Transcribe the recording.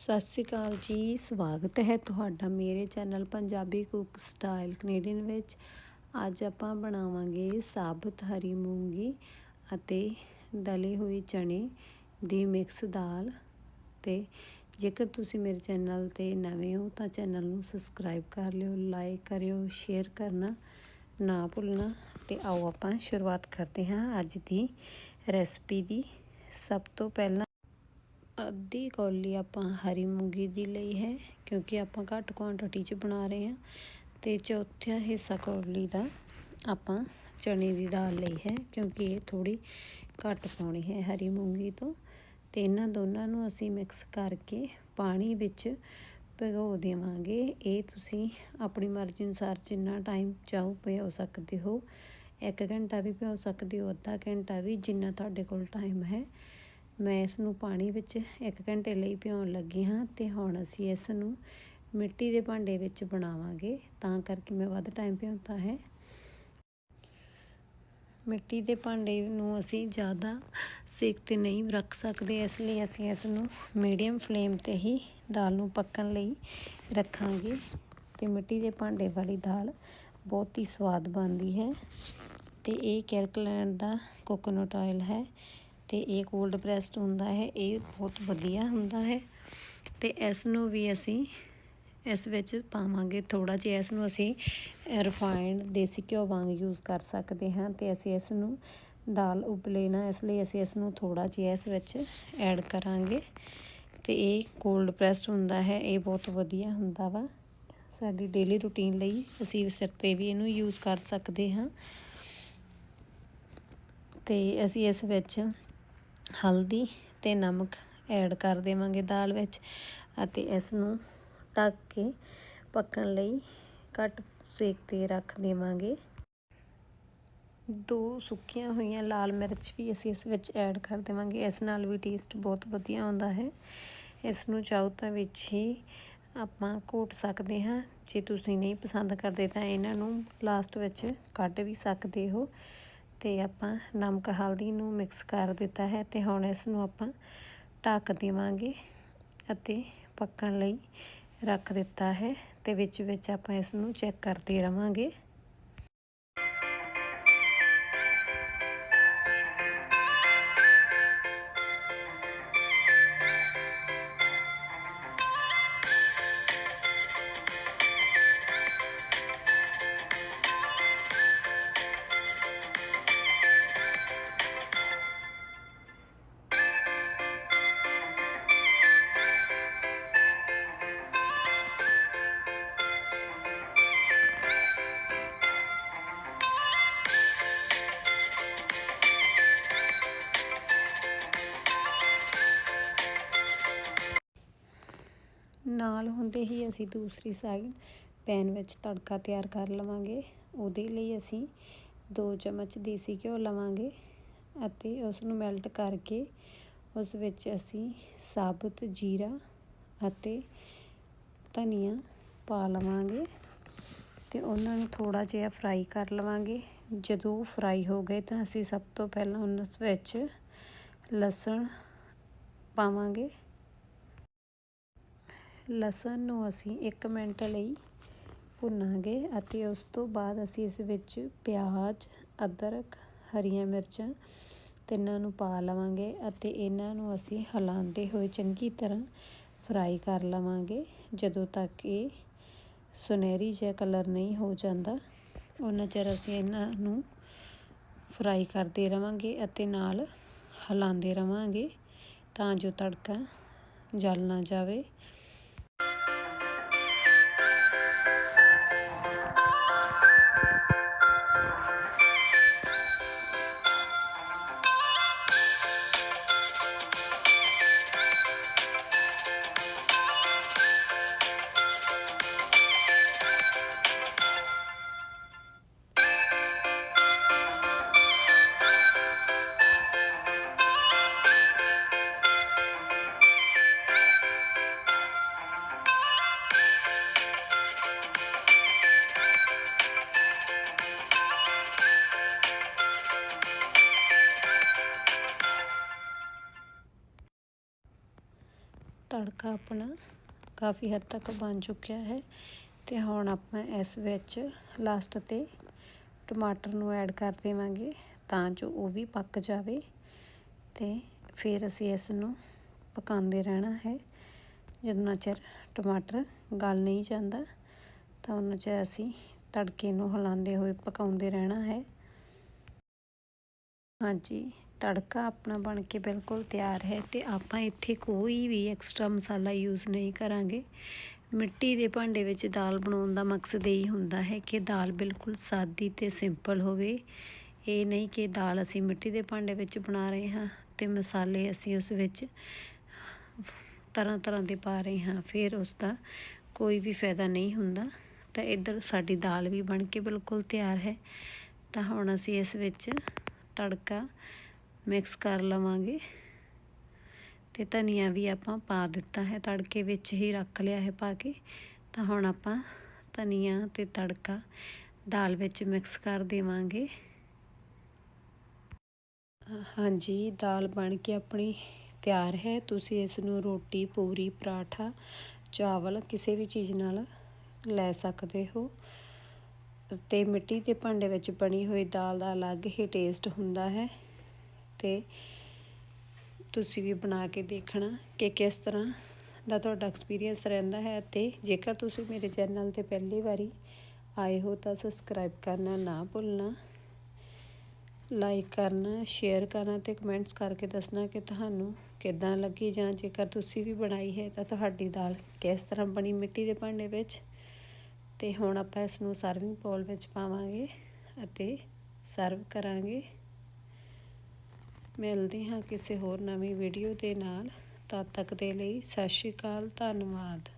ਸਤਿ ਸ਼੍ਰੀ ਅਕਾਲ ਜੀ, ਸਵਾਗਤ ਹੈ ਤੁਹਾਡਾ ਮੇਰੇ channel Punjabi cook style Canadian ਵਿੱਚ। ਅੱਜ ਆਪਾਂ ਬਣਾਵਾਂਗੇ ਸਾਬਤ ਹਰੀ ਮੂੰਗੀ ਅਤੇ ਦਲੇ ਹੋਏ ਚਣੇ ਦੀ ਮਿਕਸ ਦਾਲ। ਤੇ ਜੇਕਰ ਤੁਸੀਂ ਮੇਰੇ ਚੈਨਲ ਤੇ ਨਵੇਂ ਹੋ ਤਾਂ ਚੈਨਲ ਨੂੰ ਸਬਸਕ੍ਰਾਈਬ ਕਰ ਲਿਓ, ਲਾਈਕ ਕਰਿਓ, ਸ਼ੇਅਰ ਕਰਨਾ ਨਾ ਭੁੱਲਣਾ। ਤੇ ਆਓ ਆਪਾਂ ਸ਼ੁਰੂਆਤ ਕਰਦੇ ਹਾਂ ਅੱਜ ਦੀ ਰੈਸਪੀ ਦੀ। ਸਭ ਤੋਂ ਪਹਿਲਾਂ ਅੱਧੀ ਕੌਲੀ ਆਪਾਂ ਹਰੀ ਮੂੰਗੀ ਦੀ ਲਈ ਹੈ, ਕਿਉਂਕਿ ਆਪਾਂ ਘੱਟ ਕੁਆਂਟੀਟੀ 'ਚ ਬਣਾ ਰਹੇ ਹਾਂ। ਤੇ ਚੌਥਾ ਹਿੱਸਾ ਕੌਲੀ ਦਾ ਆਪਾਂ ਚਣੇ ਦੀ ਦਾਲ ਲਈ ਹੈ, ਕਿਉਂਕਿ ਇਹ ਥੋੜੀ ਘੱਟ ਪਾਉਣੀ ਹੈ ਹਰੀ ਮੂੰਗੀ ਤੋਂ। ਤੇ ਇਹਨਾਂ ਦੋਨਾਂ ਨੂੰ ਅਸੀਂ ਮਿਕਸ ਕਰਕੇ ਪਾਣੀ ਵਿੱਚ ਭਿਗੋ ਦੇਵਾਂਗੇ। ਇਹ ਤੁਸੀਂ ਆਪਣੀ ਮਰਜ਼ੀ ਅਨੁਸਾਰ ਜਿੰਨਾ ਟਾਈਮ ਚਾਹੋ ਭਿਓ ਸਕਦੇ ਹੋ। ਇੱਕ ਘੰਟਾ ਵੀ ਭਿਓ ਸਕਦੇ ਹੋ, ਅੱਧਾ ਘੰਟਾ ਵੀ ਜਿੰਨਾ ਤੁਹਾਡੇ ਕੋਲ ਟਾਈਮ ਹੈ। ਮੈਂ ਇਸ ਨੂੰ ਪਾਣੀ ਵਿੱਚ 1 ਘੰਟੇ ਲਈ ਭਿਉਣ ਲੱਗੀ ਹਾਂ ਤੇ ਹੁਣ ਅਸੀਂ ਇਸ ਨੂੰ ਮਿੱਟੀ ਦੇ ਭਾਂਡੇ ਵਿੱਚ ਬਣਾਵਾਂਗੇ, ਤਾਂ ਕਰਕੇ ਮੈਂ ਵੱਧ ਟਾਈਮ ਭਿਉਂਤਾ ਹੈ। ਮਿੱਟੀ ਦੇ ਭਾਂਡੇ ਨੂੰ ਅਸੀਂ ਜ਼ਿਆਦਾ ਸੇਕ ਤੇ ਨਹੀਂ ਰੱਖ ਸਕਦੇ, ਇਸ ਲਈ ਅਸੀਂ ਇਸ ਨੂੰ ਮੀਡੀਅਮ ਫਲੇਮ ਤੇ ਹੀ ਦਾਲ ਨੂੰ ਪੱਕਣ ਲਈ ਰੱਖਾਂਗੇ ਤੇ ਮਿੱਟੀ ਦੇ ਭਾਂਡੇ ਵਾਲੀ ਦਾਲ ਬਹੁਤ ਹੀ ਸਵਾਦ ਬਣਦੀ ਹੈ ਤੇ ਇਹ ਕੈਰਕਲੈਂਡ ਦਾ ਕੋਕੋਨਟ ਆਇਲ ਹੈ। ਤੇ ਇਹ ਕੋਲਡ ਪ੍ਰੈਸਡ ਹੁੰਦਾ ਹੈ, ਇਹ ਬਹੁਤ ਵਧੀਆ ਹੁੰਦਾ ਹੈ। ਤੇ ਇਸ ਨੂੰ ਵੀ ਅਸੀਂ ਇਸ ਵਿੱਚ ਪਾਵਾਂਗੇ ਥੋੜਾ ਜਿਹਾ ਇਸ ਨੂੰ ਅਸੀਂ ਰਿਫਾਈਨਡ ਦੇਸੀ ਘਿਓ ਵਾਂਗ ਯੂਜ਼ ਕਰ ਸਕਦੇ ਹਾਂ ਤੇ ਅਸੀਂ ਇਸ ਨੂੰ ਦਾਲ ਉਬਲੇ ਨਾ, ਇਸ ਲਈ ਅਸੀਂ ਇਸ ਨੂੰ ਥੋੜਾ ਜਿਹਾ ਇਸ ਵਿੱਚ ਐਡ ਕਰਾਂਗੇ। ਤੇ ਇਹ ਕੋਲਡ ਪ੍ਰੈਸਡ ਹੁੰਦਾ ਹੈ, ਇਹ ਬਹੁਤ ਵਧੀਆ ਹੁੰਦਾ ਵਾ। ਸਾਡੀ ਡੇਲੀ ਰੁਟੀਨ ਲਈ ਅਸੀਂ ਸਿਰ ਤੇ ਵੀ ਇਹਨੂੰ ਯੂਜ਼ ਕਰ ਸਕਦੇ ਹਾਂ। ਤੇ ਅਸੀਂ ਇਸ ਵਿੱਚ ਹਲਦੀ ਤੇ ਨਮਕ ਐਡ ਕਰ ਦੇਵਾਂਗੇ ਦਾਲ ਵਿੱਚ ਅਤੇ ਇਸ ਨੂੰ ਢੱਕ ਕੇ ਪੱਕਣ ਲਈ ਘੱਟ ਸੇਕ ਤੇ ਰੱਖ ਦੇਵਾਂਗੇ। ਦੋ ਸੁੱਕੀਆਂ ਹੋਈਆਂ ਲਾਲ ਮਿਰਚ ਵੀ ਅਸੀਂ ਇਸ ਵਿੱਚ ਐਡ ਕਰ ਦੇਵਾਂਗੇ। ਇਸ ਨਾਲ ਵੀ ਟੇਸਟ ਬਹੁਤ ਵਧੀਆ ਆਉਂਦਾ ਹੈ। ਇਸ ਨੂੰ ਚਾਹੋ ਤਾਂ ਵਿੱਚ ਹੀ ਆਪਾਂ ਘੋਟ ਸਕਦੇ ਹਾਂ। ਜੇ ਤੁਸੀਂ ਨਹੀਂ ਪਸੰਦ ਕਰਦੇ ਤਾਂ ਇਹਨਾਂ ਨੂੰ ਲਾਸਟ ਵਿੱਚ ਕੱਢ ਵੀ ਸਕਦੇ ਹੋ। ਤੇ ਆਪਾਂ ਨਮਕ ਹਲਦੀ ਨੂੰ ਮਿਕਸ ਕਰ ਦਿੱਤਾ ਹੈ ਤੇ ਹੁਣ ਇਸ ਨੂੰ ਆਪਾਂ ਢੱਕ ਦੇਵਾਂਗੇ ਅਤੇ ਪੱਕਣ ਲਈ ਰੱਖ ਦਿੱਤਾ ਹੈ ਤੇ ਵਿੱਚ ਵਿੱਚ ਆਪਾਂ ਇਸ ਨੂੰ ਚੈੱਕ ਕਰਦੇ ਰਵਾਂਗੇ। ਹੁੰਦੇ ਹੀ ਅਸੀਂ ਦੂਸਰੀ ਸਾਈਡ ਪੈਨ ਵਿੱਚ ਤੜਕਾ ਤਿਆਰ ਕਰ ਲਵਾਂਗੇ। ਉਹਦੇ ਲਈ ਅਸੀਂ 2 ਚਮਚ ਦੇਸੀ ਘਿਓ ਲਵਾਂਗੇ ਅਤੇ ਉਸ ਨੂੰ ਮੈਲਟ ਕਰਕੇ ਉਸ ਵਿੱਚ ਅਸੀਂ ਸਾਬਤ ਜੀਰਾ ਅਤੇ ਧਨੀਆ ਪਾ ਲਵਾਂਗੇ ਤੇ ਉਹਨਾਂ ਨੂੰ ਥੋੜਾ ਜਿਹਾ ਫਰਾਈ ਕਰ ਲਵਾਂਗੇ। ਜਦੋਂ ਫਰਾਈ ਹੋ ਗਏ ਤਾਂ ਅਸੀਂ ਸਭ ਤੋਂ ਪਹਿਲਾਂ ਉਸ ਵਿੱਚ ਲਸਣ ਪਾਵਾਂਗੇ। ਲਸਣ ਨੂੰ ਅਸੀਂ 1 ਮਿੰਟ ਲਈ ਭੁੰਨਾਂਗੇ ਅਤੇ ਉਸ ਤੋਂ ਬਾਅਦ ਅਸੀਂ ਇਸ ਵਿੱਚ ਪਿਆਜ਼, ਅਦਰਕ, ਹਰੀਆਂ ਮਿਰਚਾਂ ਤਿੰਨਾਂ ਨੂੰ ਪਾ ਲਵਾਂਗੇ ਅਤੇ ਇਹਨਾਂ ਨੂੰ ਅਸੀਂ ਹਿਲਾਉਂਦੇ ਹੋਏ ਚੰਗੀ ਤਰ੍ਹਾਂ ਫਰਾਈ ਕਰ ਲਵਾਂਗੇ। ਜਦੋਂ ਤੱਕ ਇਹ ਸੁਨਹਿਰੀ ਜਿਹਾ ਕਲਰ ਨਹੀਂ ਹੋ ਜਾਂਦਾ ਉਹਨਾਂ ਚਿਰ ਅਸੀਂ ਇਹਨਾਂ ਨੂੰ ਫਰਾਈ ਕਰਦੇ ਰਵਾਂਗੇ ਅਤੇ ਨਾਲ ਹਿਲਾਉਂਦੇ ਰਵਾਂਗੇ ਤਾਂ ਜੋ ਤੜਕਾ ਜਲ ਨਾ ਜਾਵੇ। ਤੜਕਾ ਆਪਣਾ ਕਾਫੀ ਹੱਦ ਤੱਕ ਬਣ ਚੁੱਕਿਆ ਹੈ ਤੇ ਹੁਣ ਆਪਾਂ ਇਸ ਵਿੱਚ ਲਾਸਟ ਤੇ ਟਮਾਟਰ ਨੂੰ ਐਡ ਕਰ ਦੇਵਾਂਗੇ ਤਾਂ ਜੋ ਉਹ ਵੀ ਪੱਕ ਜਾਵੇ ਤੇ ਫਿਰ ਅਸੀਂ ਇਸ ਨੂੰ ਪਕਾਉਂਦੇ ਰਹਿਣਾ ਹੈ। ਜਿੰਨਾ ਚਿਰ ਟਮਾਟਰ ਗਲ ਨਹੀਂ ਜਾਂਦਾ, ਤਾਂ ਉਹਨਾਂ ਚਿਰ ਅਸੀਂ ਤੜਕੇ ਨੂੰ ਹਿਲਾਉਂਦੇ ਹੋਏ ਪਕਾਉਂਦੇ ਰਹਿਣਾ ਹੈ। ਹਾਂਜੀ ਤੜਕਾ ਆਪਣਾ ਬਣ ਕੇ ਬਿਲਕੁਲ ਤਿਆਰ ਹੈ ਤੇ ਆਪਾਂ ਇੱਥੇ ਕੋਈ ਵੀ ਐਕਸਟਰਾ ਮਸਾਲਾ ਯੂਜ਼ ਨਹੀਂ ਕਰਾਂਗੇ। ਮਿੱਟੀ ਦੇ ਭਾਂਡੇ ਵਿੱਚ ਦਾਲ ਬਣਾਉਣ ਦਾ ਮਕਸਦ ਇਹ ਹੁੰਦਾ ਹੈ ਕਿ ਦਾਲ ਬਿਲਕੁਲ ਸਾਦੀ ਤੇ ਸਿੰਪਲ ਹੋਵੇ। ਇਹ ਨਹੀਂ ਕਿ ਦਾਲ ਅਸੀਂ ਮਿੱਟੀ ਦੇ ਭਾਂਡੇ ਵਿੱਚ ਬਣਾ ਰਹੇ ਹਾਂ ਤੇ ਮਸਾਲੇ ਅਸੀਂ ਉਸ ਵਿੱਚ ਤਰ੍ਹਾਂ ਤਰ੍ਹਾਂ ਦੇ ਪਾ ਰਹੇ ਹਾਂ, ਫਿਰ ਉਸ ਦਾ ਕੋਈ ਵੀ ਫਾਇਦਾ ਨਹੀਂ ਹੁੰਦਾ। ਤਾਂ ਇੱਧਰ ਸਾਡੀ ਦਾਲ ਵੀ ਬਣ ਕੇ ਬਿਲਕੁਲ ਤਿਆਰ ਹੈ। ਤਾਂ ਹੁਣ ਅਸੀਂ ਇਸ ਵਿੱਚ ਤੜਕਾ ਮਿਕਸ ਕਰ ਲਵਾਂਗੇ। ਤੇ ਧਨੀਆ ਵੀ ਆਪਾਂ ਪਾ ਦਿੱਤਾ ਹੈ, ਤੜਕੇ ਵਿੱਚ ਹੀ ਰੱਖ ਲਿਆ ਹੈ ਪਾ ਕੇ। ਤਾਂ ਹੁਣ ਆਪਾਂ ਧਨੀਆ ਤੇ ਤੜਕਾ ਦਾਲ ਵਿੱਚ ਮਿਕਸ ਕਰ ਦੇਵਾਂਗੇ। ਹਾਂਜੀ, ਦਾਲ ਬਣ ਕੇ ਆਪਣੀ ਤਿਆਰ ਹੈ। ਤੁਸੀਂ ਇਸ ਨੂੰ ਰੋਟੀ, ਪੂਰੀ, ਪਰਾਠਾ, ਚਾਵਲ ਕਿਸੇ ਵੀ ਚੀਜ਼ ਨਾਲ ਲੈ ਸਕਦੇ ਹੋ। ਤੇ ਮਿੱਟੀ ਦੇ ਭਾਂਡੇ ਵਿੱਚ ਬਣੀ ਹੋਈ ਦਾਲ ਦਾ ਅਲੱਗ ਹੀ ਟੇਸਟ ਹੁੰਦਾ ਹੈ। ਤੇ ਤੁਸੀਂ ਵੀ ਬਣਾ ਕੇ ਦੇਖਣਾ ਕਿ ਕਿਸ ਤਰ੍ਹਾਂ ਦਾ ਤੁਹਾਡਾ ਐਕਸਪੀਰੀਅੰਸ ਰਹਿੰਦਾ ਹੈ ਤੇ ਜੇਕਰ ਤੁਸੀਂ ਮੇਰੇ ਚੈਨਲ ਤੇ ਪਹਿਲੀ ਵਾਰੀ ਆਏ ਹੋ ਤਾਂ ਸਬਸਕ੍ਰਾਈਬ ਕਰਨਾ ਨਾ ਭੁੱਲਣਾ ਲਾਈਕ ਕਰਨਾ ਸ਼ੇਅਰ ਕਰਨਾ ਤੇ ਕਮੈਂਟਸ ਕਰਕੇ ਦੱਸਣਾ ਕਿ ਤੁਹਾਨੂੰ ਕਿੱਦਾਂ ਲੱਗੀ ਜਾਂ ਜੇਕਰ ਤੁਸੀਂ ਵੀ ਬਣਾਈ ਹੈ ਤਾਂ ਤੁਹਾਡੀ ਦਾਲ ਕਿਸ ਤਰ੍ਹਾਂ ਬਣੀ ਮਿੱਟੀ ਦੇ ਭਾਂਡੇ ਵਿੱਚ। ਤੇ ਹੁਣ ਆਪਾਂ ਇਸ ਨੂੰ ਸਰਵਿੰਗ ਪੋਲ ਵਿੱਚ ਪਾਵਾਂਗੇ ਅਤੇ ਸਰਵ ਕਰਾਂਗੇ। ਮਿਲਦੇ ਹਾਂ ਕਿਸੇ ਹੋਰ ਨਵੀਂ ਵੀਡੀਓ ਦੇ ਨਾਲ। ਤਦ ਤੱਕ ਦੇ ਲਈ ਸਤਿ ਸ਼੍ਰੀ ਅਕਾਲ, ਧੰਨਵਾਦ।